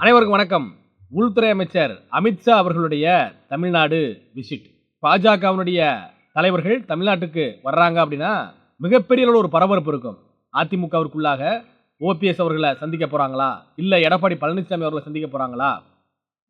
அனைவருக்கும் வணக்கம். உள்துறை அமைச்சர் அமித்ஷா அவர்களுடைய தமிழ்நாடு விசிட். பாஜகவினுடைய தலைவர்கள் தமிழ்நாட்டுக்கு வர்றாங்க அப்படின்னா மிகப்பெரிய அளவில் ஒரு பரபரப்பு இருக்கும். அதிமுகவிற்குள்ளாக ஓபிஎஸ் அவர்களை சந்திக்க போகிறாங்களா இல்லை எடப்பாடி பழனிசாமி அவர்களை சந்திக்க போகிறாங்களா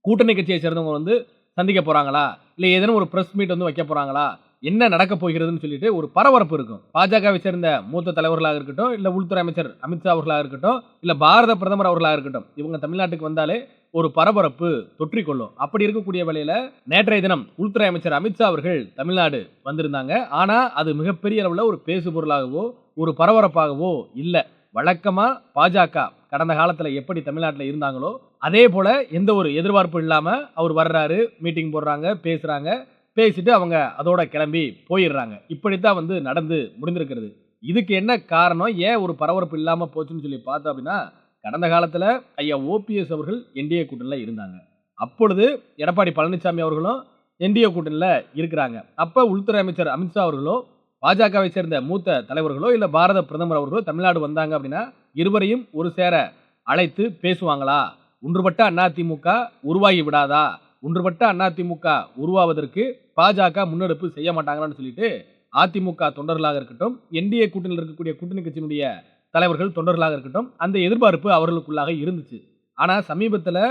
கூட்டணி கட்சியை சேர்ந்தவங்க வந்து சந்திக்க போகிறாங்களா இல்லை ஏதேனும் ஒரு ப்ரெஸ் மீட் வந்து வைக்க போகிறாங்களா என்ன நடக்க போகிறதுன்னு சொல்லிட்டு ஒரு பரபரப்பு இருக்கும். பாஜகவை சேர்ந்த மூத்த தலைவர்களாக இருக்கட்டும் இல்லை உள்துறை அமைச்சர் அமித்ஷா அவர்களாக இருக்கட்டும் இல்லை பாரத பிரதமர் அவர்களாக இருக்கட்டும் இவங்க தமிழ்நாட்டுக்கு வந்தாலே ஒரு பரபரப்பு தொற்றிக்கொள்ளும். அப்படி இருக்கக்கூடிய வேளையில நேற்றைய தினம் உள்துறை அமைச்சர் அமித்ஷா அவர்கள் தமிழ்நாடு வந்திருந்தாங்க. ஆனால் அது மிகப்பெரிய அளவில் ஒரு பேசுபொருளாகவோ ஒரு பரபரப்பாகவோ இல்லை. வழக்கமாக பாஜக கடந்த காலத்தில் எப்படி தமிழ்நாட்டில் இருந்தாங்களோ அதே போல எந்த ஒரு எதிர்பார்ப்பும் இல்லாமல் அவர் வர்றாரு மீட்டிங் போடுறாங்க பேசுகிறாங்க பேசிட்டு அவங்க அதோட கிளம்பி போயிடுறாங்க. இப்படித்தான் வந்து நடந்து முடிந்திருக்கிறது. இதுக்கு என்ன காரணம்? ஏன் ஒரு பரபரப்பு இல்லாமல் போச்சுன்னு சொல்லி பார்த்தோம் அப்படின்னா கடந்த காலத்தில் ஐயா ஓபிஎஸ் அவர்கள் என்டிஏ கூட்டணியில் இருந்தாங்க. அப்பொழுது எடப்பாடி பழனிசாமி அவர்களும் என்டிஏ கூட்டணியில் இருக்கிறாங்க. அப்போ உள்துறை அமைச்சர் அமித்ஷா அவர்களோ பாஜகவை சேர்ந்த மூத்த தலைவர்களோ இல்லை பாரத பிரதமர் அவர்களோ தமிழ்நாடு வந்தாங்க அப்படின்னா இருவரையும் ஒரு சேர அழைத்து பேசுவாங்களா? ஒன்றுபட்ட அதிமுக உருவாகி விடாதா? ஒன்றுபட்ட அதிமுக உருவாவதற்கு பாஜக முன்னெடுப்பு செய்ய மாட்டாங்களான்னு சொல்லிட்டு அதிமுக தொண்டர்களாக இருக்கட்டும் என்டிஏ கூட்டணியில் இருக்கக்கூடிய கூட்டணி கட்சியினுடைய தலைவர்கள் தொண்டர்களாக இருக்கட்டும் அந்த எதிர்பார்ப்பு அவர்களுக்குள்ளாக இருந்துச்சு. ஆனால் சமீபத்தில்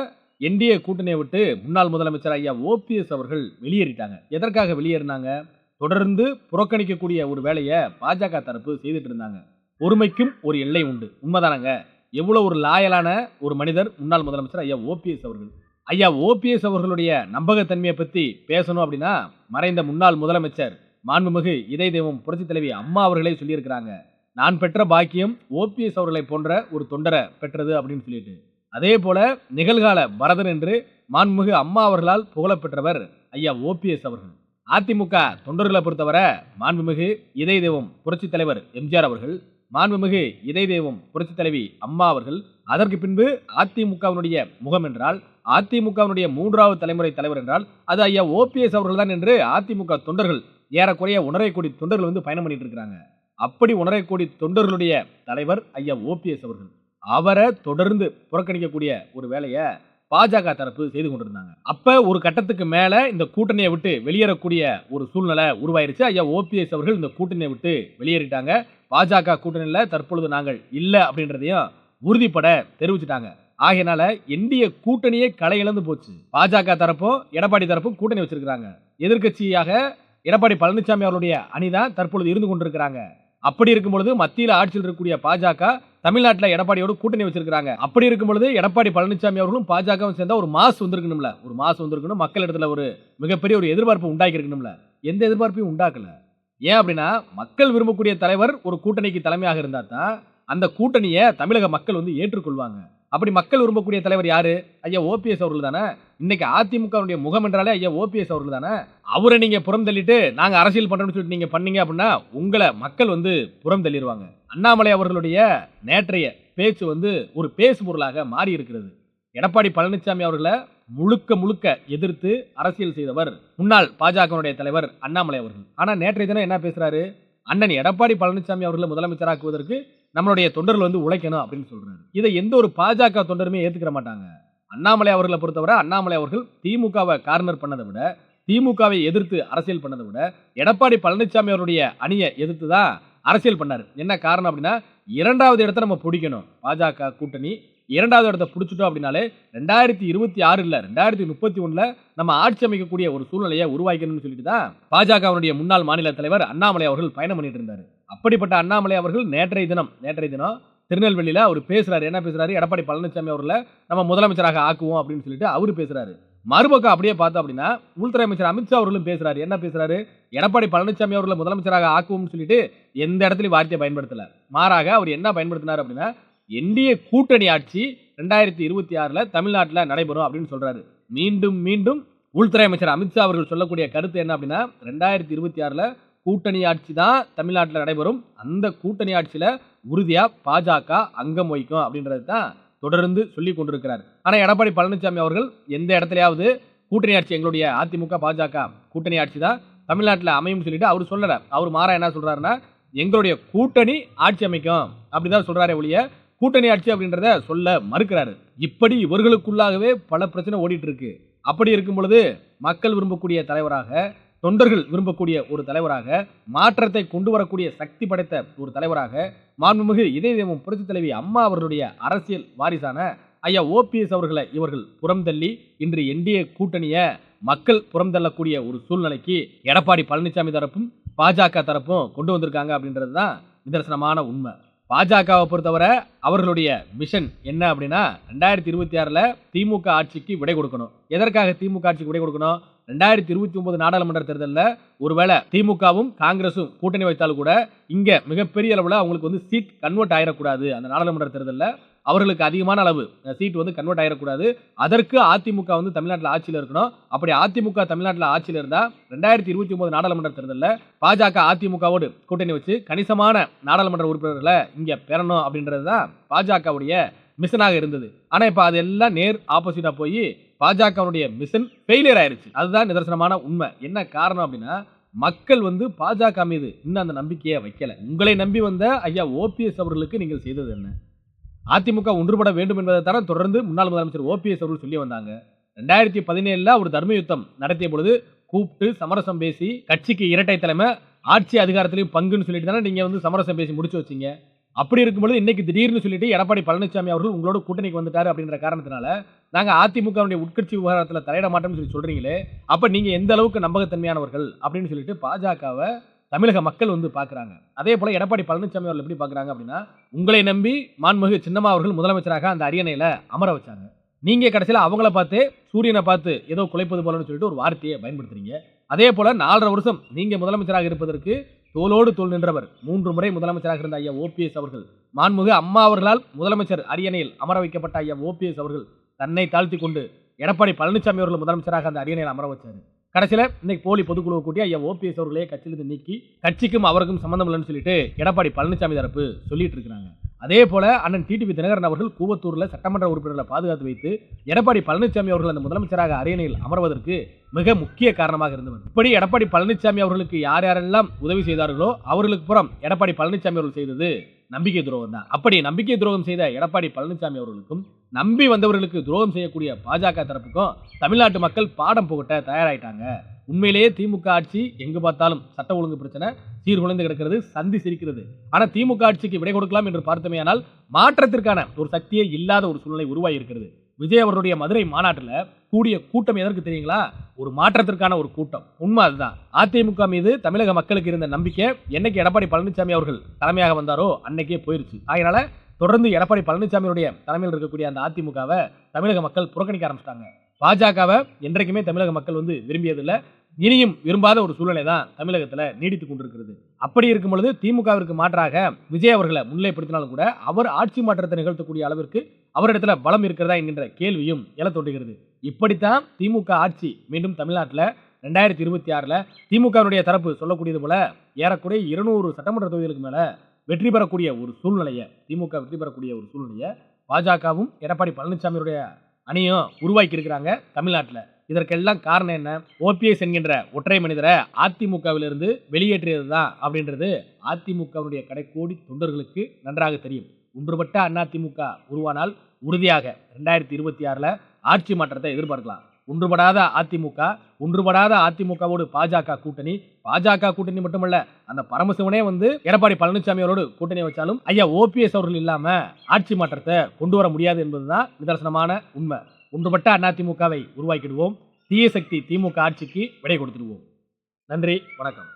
என்டிஏ கூட்டணியை விட்டு முன்னாள் முதலமைச்சர் ஐயா ஓபிஎஸ் அவர்கள் வெளியேறிட்டாங்க. எதற்காக வெளியேறினாங்க? தொடர்ந்து புறக்கணிக்கக்கூடிய ஒரு வேலையை பாஜக தரப்பு செய்துட்டு இருந்தாங்க. பொறுமைக்கும் ஒரு எல்லை உண்டு. உண்மைதானங்க? எவ்வளோ ஒரு லாயலான ஒரு மனிதர் முன்னாள் முதலமைச்சர் ஐயா ஓபிஎஸ் அவர்கள். ஐயா ஓபிஎஸ் அவர்களுடைய நம்பகத்தன்மையை பற்றி பேசணும் அப்படின்னா மறைந்த முன்னாள் முதலமைச்சர் மாண்புமிகு இதய தெய்வம் புரட்சி தலைவி அம்மா அவர்களே சொல்லியிருக்கிறாங்க. நான் பெற்ற பாக்கியம் ஓபிஎஸ் அவர்களை போன்ற ஒரு தொண்டரை பெற்றது அப்படின்னு சொல்லிட்டு. அதே போல நிகழ்கால பரதன் என்று மாண்புமிகு அம்மா அவர்களால் புகழப்பெற்றவர் ஐயா ஓபிஎஸ் அவர்கள். அதிமுக தொண்டர்களை பொறுத்தவரை மாண்புமிகு இதய தெய்வம் புரட்சி தலைவர் எம்ஜிஆர் அவர்கள் மாண்புமிகு இதய தெய்வம் புரட்சி தலைவி அம்மா அவர்கள் அதற்கு பின்பு அதிமுகவினுடைய முகம் என்றால் அதிமுகவினுடைய மூன்றாவது தலைமுறை தலைவர் என்றால் அது ஐயா ஓபிஎஸ் அவர்கள் தான் என்று அதிமுக தொண்டர்கள் ஏறக்குறைய உணரைக்கூடிய தொண்டர்கள் வந்து பயணம் பண்ணிட்டு இருக்கிறாங்க. அப்படி உணரக்கூடிய தொண்டர்களுடைய தலைவர் ஐயா ஓபிஎஸ் அவர்கள். அவரை தொடர்ந்து புறக்கணிக்கக்கூடிய ஒரு வேலையை பாஜக தரப்பு செய்து கொண்டிருந்தாங்க. அப்ப ஒரு கட்டத்துக்கு மேல இந்த கூட்டணியை விட்டு வெளியேறக்கூடிய ஒரு சூழ்நிலை உருவாயிருச்சு. ஐயா ஓபிஎஸ் அவர்கள் இந்த கூட்டணியை விட்டு வெளியேறிட்டாங்க. பாஜக கூட்டணியில் தற்பொழுது நாங்கள் இல்லை அப்படின்றதையும் உறுதிப்பட தெரிவிச்சிட்டாங்க. ஆகையினால என்டிய கூட்டணியே களை இழந்து போச்சு. பாஜக தரப்போ எடப்பாடி தரப்பும் கூட்டணி வச்சிருக்கிறாங்க. எதிர்க்கட்சியாக எடப்பாடி பழனிசாமி அவருடைய அணிதான் தற்பொழுது இருந்து கொண்டிருக்கிறாங்க. அப்படி இருக்கும் பொழுது மத்தியில் ஆட்சியில் இருக்கக்கூடிய பாஜக தமிழ்நாட்டில் எடப்பாடியோடு கூட்டணி வச்சிருக்காங்க அப்படி இருக்கும் பொழுது எடப்பாடி பழனிசாமி அவர்களும் பாஜகவும் சேர்ந்தா ஒரு மாசு வந்திருக்கணும்ல. ஒரு மாசு வந்திருக்கணும். மக்கள் இடத்துல ஒரு மிகப்பெரிய ஒரு எதிர்பார்ப்பு உண்டாக்கி இருக்கணும்ல எந்த எதிர்பார்ப்பையும் உண்டாக்கல. ஏன் அப்படின்னா மக்கள் விரும்பக்கூடிய தலைவர் ஒரு கூட்டணிக்கு தலைமையாக இருந்தால் தான் அந்த கூட்டணியை தமிழக மக்கள் வந்து ஏற்றுக்கொள்வாங்க. அப்படி மக்கள் விரும்பக்கூடிய தலைவர் யாரு? ஐயா ஓபிஎஸ் அவர்கள் தானே? இன்னைக்கு அதிமுகவுடைய முகம் என்றாலே ஐயா ஓபிஎஸ் அவர்கள் தானே? அவரை நீங்க புறம் தள்ளிட்டு நாங்க அரசியல் பண்றோம்னு சொல்லிட்டு நீங்க பண்ணீங்க அப்படின்னா உங்களை மக்கள் வந்து புறம் தள்ளிடுவாங்க அண்ணாமலை அவர்களுடைய நேற்றைய பேச்சு வந்து ஒரு பேசு பொருளாக மாறி இருக்கிறது எடப்பாடி பழனிசாமி அவர்களை முழுக்க முழுக்க எதிர்த்து அரசியல் செய்தவர் முன்னாள் பாஜகவுடைய தலைவர் அண்ணாமலை அவர்கள். ஆனா நேற்றைய தினம் என்ன பேசுறாரு? அண்ணன் எடப்பாடி பழனிசாமி அவர்களை முதலமைச்சராக்குவதற்கு நம்மளுடைய தொண்டர்கள் வந்து உழைக்கணும் அப்படின்னு சொல்றாரு. இதை எந்த ஒரு பாஜக தொண்டருமே ஏத்துக்கிற மாட்டாங்க. அண்ணாமலை அவர்களை பொறுத்தவரை அண்ணாமலை அவர்கள் திமுகவை கார்னர் பண்ணதை விட திமுகவை எதிர்த்து அரசியல் பண்ணதை விட எடப்பாடி பழனிசாமி அவருடைய அணியை எதிர்த்து தான் அரசியல் பண்ணார். என்ன காரணம் அப்படின்னா இரண்டாவது இடத்த நம்ம பிடிக்கணும். பாஜக கூட்டணி இரண்டாவது இடத்த பிடிச்சிட்டோம் அப்படின்னாலே ரெண்டாயிரத்தி இருபத்தி ஆறு இல்லை ரெண்டாயிரத்தி முப்பத்தி ஒன்றில் நம்ம ஆட்சி அமைக்கக்கூடிய ஒரு சூழ்நிலையை உருவாக்கணும்னு சொல்லிட்டு தான் பாஜகவுடைய முன்னாள் மாநில தலைவர் அண்ணாமலை அவர்கள் பயணம் பண்ணிட்டு இருந்தார். அப்படிப்பட்ட அண்ணாமலை அவர்கள் நேற்றைய தினம் நேற்றைய தினம் திருநெல்வேலியில் அவர் பேசுகிறாரு என்ன பேசுகிறாரு எடப்பாடி பழனிசாமி அவர்களை நம்ம முதலமைச்சராக ஆக்குவோம் அப்படின்னு சொல்லிட்டு அவர் பேசுகிறாரு மறுபக்கம் அப்படியே பார்த்தோம் அப்படின்னா உள்துறை அமைச்சர் அமித்ஷா அவர்களும் பேசுகிறாரு என்ன பேசுகிறாரு எடப்பாடி பழனிசாமி அவர்களை முதலமைச்சராக ஆக்குவோம்னு சொல்லிட்டு எந்த இடத்துலையும் வார்த்தையை பயன்படுத்தலை. மாறாக அவர் என்ன பயன்படுத்தினார் அப்படின்னா என்டிஏ கூட்டணி ஆட்சி ரெண்டாயிரத்தி இருபத்தி ஆறில் தமிழ்நாட்டில் நடைபெறும் அப்படின்னு சொல்கிறாரு மீண்டும் மீண்டும் உள்துறை அமைச்சர் அமித்ஷா அவர்கள் சொல்லக்கூடிய கருத்து என்ன அப்படின்னா ரெண்டாயிரத்தி இருபத்தி ஆறில் கூட்டணி ஆட்சி தான் தமிழ்நாட்டில் நடைபெறும். அந்த கூட்டணி ஆட்சியில் உறுதியாக பாஜக அங்கம் வகிக்கும் அப்படின்றது தான் தொடர்ந்து சொல்லி கொண்டிருக்கிறார். ஆனால் எடப்பாடி பழனிசாமி அவர்கள் எந்த இடத்துலையாவது கூட்டணி ஆட்சி எங்களுடைய அதிமுக பாஜக கூட்டணி ஆட்சி தான் தமிழ்நாட்டில் அமையும் சொல்லிட்டு அவர் சொல்லலை. அவர் மாறா என்ன சொல்கிறாருன்னா எங்களுடைய கூட்டணி ஆட்சி அமைக்கும். அப்படிதான் சொல்கிறாரே ஒழிய கூட்டணி ஆட்சி அப்படின்றத சொல்ல மறுக்கிறாரு. இப்படி இவர்களுக்குள்ளாகவே பல பிரச்சனை ஓடிட்டு இருக்கு. அப்படி இருக்கும் பொழுது மக்கள் விரும்பக்கூடிய தலைவராக தொண்டர்கள் விரும்பக்கூடிய ஒரு தலைவராக மாற்றத்தை கொண்டு வரக்கூடிய சக்தி படைத்த ஒரு தலைவராக மாண்புமிகு இதய தெய்வம் புரட்சி தலைவி அம்மா அவர்களுடைய அரசியல் வாரிசான ஐயா ஓபிஎஸ் அவர்களை இவர்கள் புறம் தள்ளி இன்று என்டிஏ கூட்டணியை மக்கள் புறம் தள்ளக்கூடிய ஒரு சூழ்நிலைக்கு எடப்பாடி பழனிசாமி தரப்பும் பாஜக தரப்பும் கொண்டு வந்திருக்காங்க அப்படின்றது தான் நிதர்சனமான உண்மை. பாஜகவை பொறுத்தவரை அவர்களுடைய மிஷன் என்ன அப்படின்னா ரெண்டாயிரத்தி இருபத்தி ஆறில் திமுக ஆட்சிக்கு விடை கொடுக்கணும். எதற்காக திமுக ஆட்சிக்கு விடை கொடுக்கணும்? ரெண்டாயிரத்தி இருபத்தி ஒன்பது நாடாளுமன்ற தேர்தலில் ஒருவேளை திமுகவும் காங்கிரஸும் கூட்டணி வைத்தாலும் கூட இங்கே மிகப்பெரிய அளவில் அவங்களுக்கு வந்து சீட் கன்வெர்ட் ஆயிடக்கூடாது அந்த நாடாளுமன்ற தேர்தலில். அவர்களுக்கு அதிகமான அளவு சீட் வந்து கன்வெர்ட் ஆயிடக்கூடாது அதற்கு அதிமுக வந்து தமிழ்நாட்டில் ஆட்சியில் இருக்கணும். அப்படி அதிமுக தமிழ்நாட்டில் ஆட்சியில் இருந்தால் ரெண்டாயிரத்தி இருபத்தி ஒன்பது நாடாளுமன்ற தேர்தலில் பாஜக அதிமுகவோடு கூட்டணி வச்சு கணிசமான நாடாளுமன்ற உறுப்பினர்களை இங்கே பெறணும் அப்படின்றது தான் பாஜகவுடைய மிஷனாக இருந்தது. ஆனால் இப்போ அதெல்லாம் நேர் ஆப்போசிட்டாக போய் பாஜகவுடைய மிஷன் ஃபெயிலியர் ஆயிருச்சு. அதுதான் நிதர்சனமான உண்மை. என்ன காரணம் அப்படின்னா மக்கள் வந்து பாஜக மீது இன்னும் அந்த நம்பிக்கையை வைக்கல. உங்களை நம்பி வந்த ஐயா ஓபிஎஸ் அவர்களுக்கு நீங்கள் செய்தது என்ன? அதிமுக ஒன்றுபட வேண்டும் என்பதை தர தொடர்ந்து முன்னாள் முதலமைச்சர் ஓபிஎஸ் அவர்கள் சொல்லி வந்தாங்க. ரெண்டாயிரத்தி பதினேழில் ஒரு தர்ம யுத்தம் நடத்திய பொழுது கூப்பிட்டு சமரசம் பேசி கட்சிக்கு இரட்டை தலைமை ஆட்சி அதிகாரத்திலையும் பங்குன்னு சொல்லிட்டு தானே நீங்கள் வந்து சமரசம் பேசி முடிச்சு வச்சீங்க? அப்படி இருக்கும்பொழுது இன்னைக்கு திடீர்னு சொல்லிட்டு எடப்பாடி பழனிசாமி அவர்கள் உங்களோட கூட்டணிக்கு வந்துட்டாரு அப்படின்ற காரணத்தினால நாங்கள் அதிமுகவுடைய உட்கட்சி விவகாரத்தில் தலையிட மாட்டோம்னு சொல்லி சொல்கிறீங்களே அப்போ நீங்கள் எந்த அளவுக்கு நம்பகத்தன்மையானவர்கள் அப்படின்னு சொல்லிட்டு பாஜகவை தமிழக மக்கள் வந்து பார்க்குறாங்க அதே போல் எடப்பாடி பழனிசாமி அவர்கள் எப்படி பார்க்குறாங்க அப்படின்னா உங்களை நம்பி மாண்புமிகு சின்னம்மா அவர்கள் முதலமைச்சராக அந்த அரியணையில் அமர வச்சாங்க. நீங்கள் கடைசியில் அவங்கள பார்த்து சூரியனை பார்த்து ஏதோ குலைப்பது போலன்னு சொல்லிட்டு ஒரு வார்த்தையை பயன்படுத்துறீங்க. அதே போல் நாலரை வருஷம் நீங்கள் முதலமைச்சராக இருப்பதற்கு தோளோடு தோல் நின்றவர். மூன்று முறை முதலமைச்சராக இருந்த ஐயா ஓபிஎஸ் அவர்கள். மாண்புமிகு அம்மா அவர்களால் முதலமைச்சர் அரியணையில் அமர வைக்கப்பட்ட ஐயா ஓபிஎஸ் அவர்கள் தன்னை தாழ்த்தி கொண்டு எடப்பாடி பழனிசாமி அவர்கள் முதலமைச்சராக அந்த அரியணையில் அமர வச்சார். கடைசியில் இன்னைக்கு போலி பொதுக்குழுவை கூட்டி ஐயா ஓபிஎஸ் அவர்களே கட்சியிலிருந்து நீக்கி கட்சிக்கும் அவருக்கும் சம்மந்தம் இல்லைன்னு சொல்லிட்டு எடப்பாடி பழனிசாமி தரப்பு சொல்லிட்டு இருக்கிறாங்க. அதே போல அண்ணன் டிடிவி தினகரன் அவர்கள் கூவத்தூரில் சட்டமன்ற உறுப்பினர்களை பாதுகாத்து வைத்து எடப்பாடி பழனிசாமி அவர்கள் அந்த முதலமைச்சராக அரியணையில் அமர்வதற்கு மிக முக்கிய காரணமாக இருந்தவர். இப்படி எடப்பாடி பழனிசாமி அவர்களுக்கு யார் யாரெல்லாம் உதவி செய்தார்களோ அவர்களுக்கு புறம் எடப்பாடி பழனிசாமி அவர்கள் செய்தது நம்பிக்கை துரோகம் தான். அப்படி நம்பிக்கை துரோகம் செய்த எடப்பாடி பழனிசாமி அவர்களுக்கும் நம்பி வந்தவர்களுக்கு துரோகம் செய்யக்கூடிய பாஜக தரப்புக்கும் தமிழ்நாட்டு மக்கள் பாடம் புகட்ட தயாராயிட்டாங்க. உண்மையிலேயே திமுக ஆட்சி எங்கு பார்த்தாலும் சட்ட ஒழுங்கு பிரச்சனை சீர்குலைந்து கிடக்கிறது சந்தி சிரிக்கிறது. ஆனால் திமுக ஆட்சிக்கு விடை கொடுக்கலாம் என்று பார்த்தமையானால் மாற்றத்திற்கான ஒரு சக்தியே இல்லாத ஒரு சூழ்நிலை உருவாகி இருக்கிறது. விஜய் அவர்களுடைய மதுரை மாநாட்டில் கூடிய கூட்டம் எதற்கு தெரியுங்களா? ஒரு மாற்றத்திற்கான ஒரு கூட்டம். உண்மை அதுதான். அதிமுக மீது தமிழக மக்களுக்கு இருந்த நம்பிக்கை என்னைக்கு எடப்பாடி பழனிசாமி அவர்கள் தலைமையாக வந்தாரோ அன்னைக்கே போயிருச்சு. அதனால தொடர்ந்து எடப்பாடி பழனிசாமியுடைய தலைமையில் இருக்கக்கூடிய அந்த அதிமுகவை தமிழக மக்கள் புறக்கணிக்க ஆரம்பிச்சிட்டாங்க. பாஜகவை என்றைக்குமே தமிழக மக்கள் வந்து விரும்பியதில்லை. இனியும் விரும்பாத ஒரு சூழ்நிலை தான் தமிழகத்தில் நீடித்து கொண்டிருக்கிறது. அப்படி இருக்கும் பொழுது திமுகவிற்கு மாற்றாக விஜய் அவர்களை முன்னிலைப்படுத்தினாலும் கூட அவர் ஆட்சி மாற்றத்தை நிகழ்த்தக்கூடிய அளவிற்கு அவரிடத்துல பலம் இருக்கிறதா என்கின்ற கேள்வியும் எழ தோன்றுகிறது. இப்படித்தான் திமுக ஆட்சி மீண்டும் தமிழ்நாட்டில் ரெண்டாயிரத்தி இருபத்தி ஆறில் திமுகவினுடைய தரப்பு சொல்லக்கூடியது போல ஏறக்குறைய இருநூறு சட்டமன்ற தொகுதிகளுக்கு மேலே வெற்றி பெறக்கூடிய ஒரு சூழ்நிலையை திமுக வெற்றி பெறக்கூடிய ஒரு சூழ்நிலையை பாஜகவும் எடப்பாடி பழனிசாமியுடைய அணியும் உருவாக்கி இருக்கிறாங்க தமிழ்நாட்டில். இதற்கெல்லாம் காரணம் என்ன? ஓபிஎஸ் என்கின்ற ஒற்றை மனிதரை அதிமுகவிலிருந்து வெளியேற்றியது தான் அப்படின்றது அதிமுகவுடைய கடைக்கோடி தொண்டர்களுக்கு நன்றாக தெரியும். ஒன்றுபட்ட அதிமுக உருவானால் உறுதியாக ரெண்டாயிரத்தி இருபத்தி ஆறில் ஆட்சி மாற்றத்தை எதிர்பார்க்கலாம். ஒன்றுபடாத அதிமுக ஒன்றுபடாத அதிமுகவோடு பாஜக கூட்டணி. பாஜக கூட்டணி மட்டுமல்ல அந்த பரமசிவனே வந்து எடப்பாடி பழனிசாமி அவரோடு கூட்டணி வச்சாலும் ஐயா ஓபிஎஸ் அவர்கள் இல்லாம ஆட்சி மாற்றத்தை கொண்டு வர முடியாது என்பதுதான் நிதர்சனமான உண்மை. ஒன்றுபட்ட அதிமுகவை உருவாக்கிடுவோம். தீய சக்தி திமுக ஆட்சிக்கு விடை கொடுத்துடுவோம். நன்றி வணக்கம்.